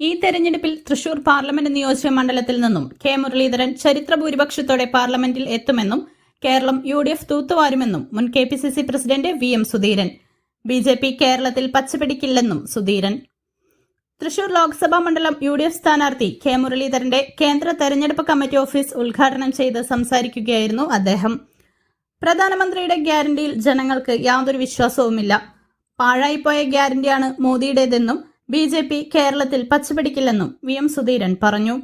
ഈ തെരഞ്ഞെടുപ്പിൽ തൃശൂർ പാർലമെന്റ് നിയോജക മണ്ഡലത്തിൽ നിന്നും കെ മുരളീധരൻ ചരിത്ര ഭൂരിപക്ഷത്തോടെ പാർലമെന്റിൽ എത്തുമെന്നും കേരളം യു ഡി എഫ് തൂത്തുവാരുമെന്നും മുൻ K P C C president V M Sudheeran B J P കേരളത്തിൽ പച്ചപിടിക്കില്ലെന്നും സുധീരൻ. തൃശൂർ ലോക്സഭാ മണ്ഡലം യു ഡി എഫ് സ്ഥാനാർത്ഥി കെ മുരളീധരന്റെ കേന്ദ്ര തെരഞ്ഞെടുപ്പ് കമ്മിറ്റി ഓഫീസ് ഉദ്ഘാടനം ചെയ്ത് സംസാരിക്കുകയായിരുന്നു അദ്ദേഹം. പ്രധാനമന്ത്രിയുടെ ഗ്യാരണ്ടിയിൽ ജനങ്ങൾക്ക് യാതൊരു വിശ്വാസവുമില്ല. പാഴായിപ്പോയ ഗ്യാരണ്ടിയാണ് മോദിയുടേതെന്നും ബി ജെ പി കേരളത്തിൽ പച്ചപിടിക്കില്ലെന്നും വി എം സുധീരൻ പറഞ്ഞു.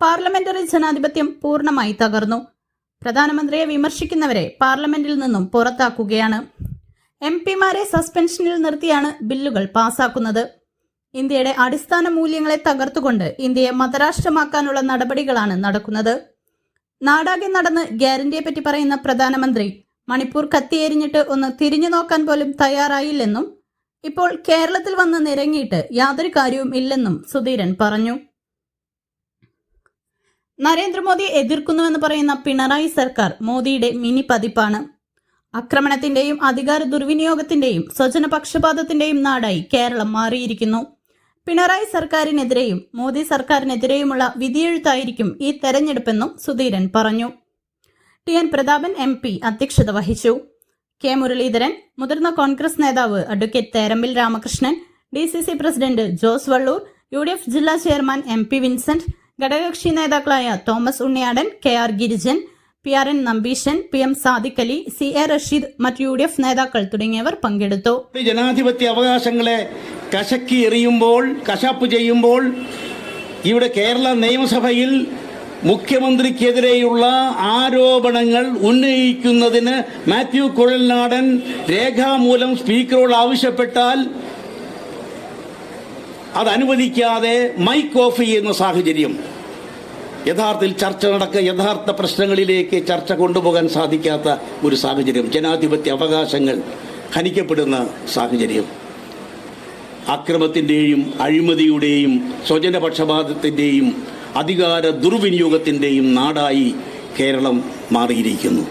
പാർലമെന്ററി ജനാധിപത്യം പൂർണമായി തകർന്നു. പ്രധാനമന്ത്രിയെ വിമർശിക്കുന്നവരെ പാർലമെന്റിൽ നിന്നും പുറത്താക്കുകയാണ്. എം പിമാരെ സസ്പെൻഷനിൽ നിർത്തിയാണ് ബില്ലുകൾ പാസാക്കുന്നത്. ഇന്ത്യയുടെ അടിസ്ഥാന മൂല്യങ്ങളെ തകർത്തുകൊണ്ട് ഇന്ത്യയെ മതരാഷ്ട്രമാക്കാനുള്ള നടപടികളാണ് നടക്കുന്നത്. നാടാകെ നടന്ന് ഗ്യാരണ്ടിയെപ്പറ്റി പറയുന്ന പ്രധാനമന്ത്രി മണിപ്പൂർ കത്തിയെരിഞ്ഞിട്ട് ഒന്ന് തിരിഞ്ഞു നോക്കാൻ പോലും തയ്യാറായില്ലെന്നും ഇപ്പോൾ കേരളത്തിൽ വന്ന് നിരങ്ങിയിട്ട് യാതൊരു കാര്യവും ഇല്ലെന്നും സുധീരൻ പറഞ്ഞു. നരേന്ദ്രമോദിയെ എതിർക്കുന്നുവെന്ന് പറയുന്ന പിണറായി സർക്കാർ മോദിയുടെ മിനി പതിപ്പാണ്. ആക്രമണത്തിന്റെയും അധികാര ദുർവിനിയോഗത്തിന്റെയും സ്വജനപക്ഷപാതത്തിന്റെയും നാടായി കേരളം മാറിയിരിക്കുന്നു. പിണറായി സർക്കാരിനെതിരെയും മോദി സർക്കാരിനെതിരെയുമുള്ള വിധിയെഴുത്തായിരിക്കും ഈ തെരഞ്ഞെടുപ്പെന്നും സുധീരൻ പറഞ്ഞു. ടി എൻ പ്രതാപൻ എം അധ്യക്ഷത വഹിച്ചു. കെ മുരളീധരൻ മുതിർന്ന കോൺഗ്രസ് നേതാവ് advocate Therambil Ramakrishnan D C C president Jose Vallur U D F ജില്ലാ ചെയർമാൻ എം പി വിൻസെന്റ് ഘടകകക്ഷി നേതാക്കളായ Thomas Unniyadan K R Girijan P R N Nambeesan P M Sadiq Ali C A Rasheed മറ്റ് U D F നേതാക്കൾ തുടങ്ങിയവർ പങ്കെടുത്തു. ജനാധിപത്യ അവകാശങ്ങളെ കശക്കി എറിയുമ്പോൾ കശാപ്പ് ചെയ്യുമ്പോൾ ഇവിടെ കേരള നിയമസഭയിൽ മുഖ്യമന്ത്രിക്കെതിരെയുള്ള ആരോപണങ്ങൾ ഉന്നയിക്കുന്നതിന് മാത്യു കുഴൽനാടൻ രേഖാമൂലം സ്പീക്കറോട് ആവശ്യപ്പെട്ടാൽ അത് അനുവദിക്കാതെ മൈക്ക് ഓഫ് ചെയ്യുന്ന സാഹചര്യം. യഥാർത്ഥത്തിൽ ചർച്ച നടക്കുക യഥാർത്ഥ പ്രശ്നങ്ങളിലേക്ക് ചർച്ച കൊണ്ടുപോകാൻ സാധിക്കാത്ത ഒരു സാഹചര്യം. ജനാധിപത്യ അവകാശങ്ങൾ ഹനിക്കപ്പെടുന്ന സാഹചര്യം. അക്രമത്തിന്റെയും അഴിമതിയുടെയും സ്വജനപക്ഷപാതത്തിന്റെയും അധികാര ദുർവിനിയോഗത്തിന്റെയും നാടായി കേരളം മാറിയിരിക്കുന്നു.